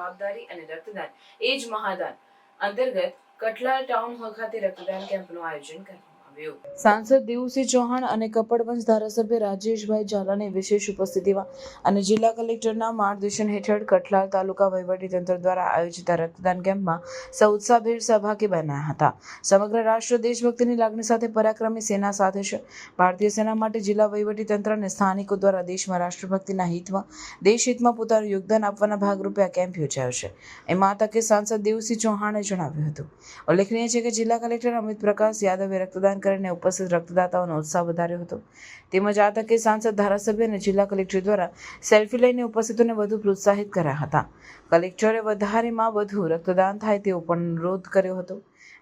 જવાબદારી અને રક્તદાન. એ જ મહાદાન અંતર્ગત કટલા ટાઉન હોલ ખાતે રક્તદાન કેમ્પનું આયોજન કરવામાં આવ્યું. સાંસદ દેવુસિંહ ચૌહાણ અને કપડવંશ ધારાસભ્ય રાજેશભાઈ ઝાલાની વિશેષ ઉપસ્થિતિમાં અને જિલ્લા કલેક્ટરના માર્ગદર્શન હેઠળ કઠલાલ તાલુકા વહીવટીતંત્ર દ્વારા આયોજિત રક્તદાન કેમ્પમાં સૌ ઉત્સાહભેર સહભાગી બન્યા હતા. સમગ્ર રાષ્ટ્ર દેશભક્તિની લાગણી સાથે પરાક્રમી સેના સાથે છે. ભારતીય સેના માટે જિલ્લા વહીવટીતંત્ર અને સ્થાનિકો દ્વારા દેશમાં રાષ્ટ્રભક્તિના હિતમાં, દેશ હિતમાં પોતાનું યોગદાન આપવાના ભાગરૂપે આ કેમ્પ યોજાયો છે. એમાં આ તકે સાંસદ દેવુસિંહ ચૌહાણે જણાવ્યું હતું. ઉલ્લેખનીય છે કે જિલ્લા કલેક્ટર અમિત પ્રકાશ યાદવે રક્તદાન કરીને ઉપસ્થિત રક્તદાતાઓનો ઉત્સાહ વધાર્યો હતો. તેમજ આ તકે સાંસદ ધારાસભ્ય અને જિલ્લા કલેક્ટર દ્વારા સેલ્ફી લઈને ઉપસ્થિતોને વધુ પ્રોત્સાહિત કર્યા હતા. કલેક્ટરે વધારેમાં વધુ રક્તદાન થાય તેવો પણ અનુરોધ કર્યો હતો.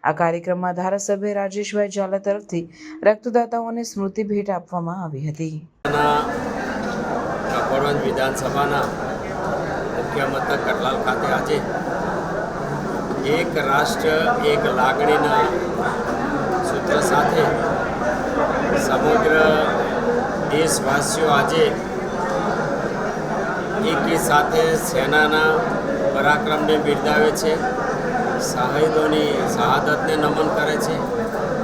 આ કાર્યક્રમમાં ધારાસભ્ય રાજેશભાઈ ઝાલા તરફથી રક્તદાતાઓને સ્મૃતિ ભેટ આપવામાં આવી હતી. વિધાનસભાના મુખ્ય મથક કટલાલ ખાતે આજે એક રાષ્ટ્ર, એક લાગણીના સાથે સમગ્ર દેશવાસીઓ આજે એકી સાથે સેનાના પરાક્રમને બિરદાવે છે, શહીદોની શહાદતને નમન કરે છે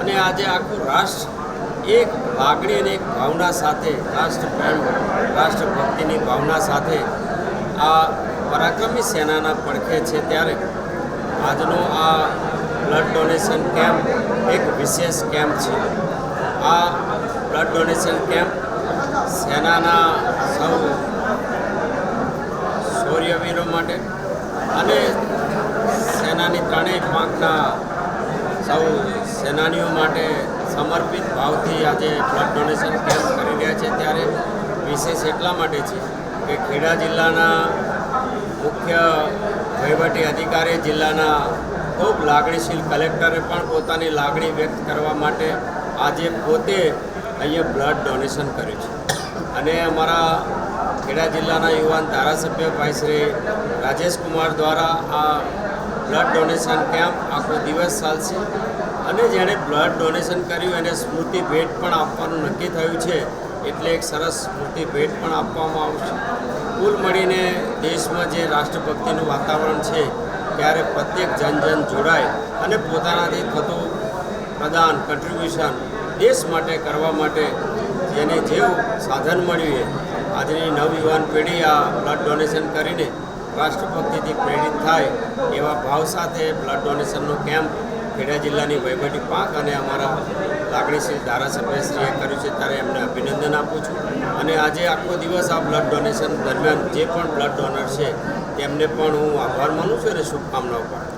અને આજે આખું રાષ્ટ્ર એક લાગણી અને એક ભાવના સાથે, રાષ્ટ્રપ્રેમ, રાષ્ટ્રભક્તિની ભાવના સાથે આ પરાક્રમી સેનાના પડખે છે ત્યારે આજનો આ બ્લડ ડોનેશન કેમ્પ એક વિશેષ કેમ્પ છે. આ બ્લડ ડોનેશન કેમ્પ સેનાના સૌ શૌર્યવીરો માટે અને સેનાની ત્રણેય પાંખના સૌ સેનાનીઓ માટે સમર્પિત ભાવથી આજે બ્લડ ડોનેશન કેમ્પ કરી રહ્યા છે. ત્યારે વિશેષ એટલા માટે છે કે ખેડા જિલ્લાના મુખ્ય વહીવટી અધિકારી જિલ્લાના ખૂબ લાગણીશીલ કલેક્ટરે પણ પોતાની લાગણી વ્યક્ત કરવા માટે આજે પોતે અહીંયા બ્લડ ડોનેશન કર્યું છે. અને અમારા ખેડા જિલ્લાના યુવાન ધારાસભ્ય ભાઈ શ્રી રાજેશ કુમાર દ્વારા આ બ્લડ ડોનેશન કેમ્પ આખો દિવસ ચાલશે. અને જેણે બ્લડ ડોનેશન કર્યું, એને સ્મૃતિ ભેટ પણ આપવાનું નક્કી થયું છે. એટલે એક સરસ સ્મૃતિ ભેટ પણ આપવામાં આવશે. કુલ મળીને દેશમાં જે રાષ્ટ્રભક્તિનું વાતાવરણ છે ત્યારે પ્રત્યેક જન જન જોડાય અને પોતાનાથી થતું પ્રદાન કન્ટ્રીબ્યુશન દેશ માટે કરવા માટે જેને જેવું સાધન મળ્યું છે. આજની નવયુવાન પેઢી આ બ્લડ ડોનેશન કરીને રાષ્ટ્રભક્તિથી પ્રેરિત થાય એવા ભાવ સાથે બ્લડ ડોનેશનનો કેમ્પ ખેડા જિલ્લાની વહીવટી પાંખ અને અમારા લાગણીશીલ ધારાસભ્યશ્રીએ કર્યું છે ત્યારે એમને અભિનંદન આપું છું. અને આજે આખો દિવસ આ બ્લડ ડોનેશન દરમિયાન જે પણ બ્લડ ડોનર છે તેમને પણ હું આભાર માનું છું અને શુભકામનાઓ છું.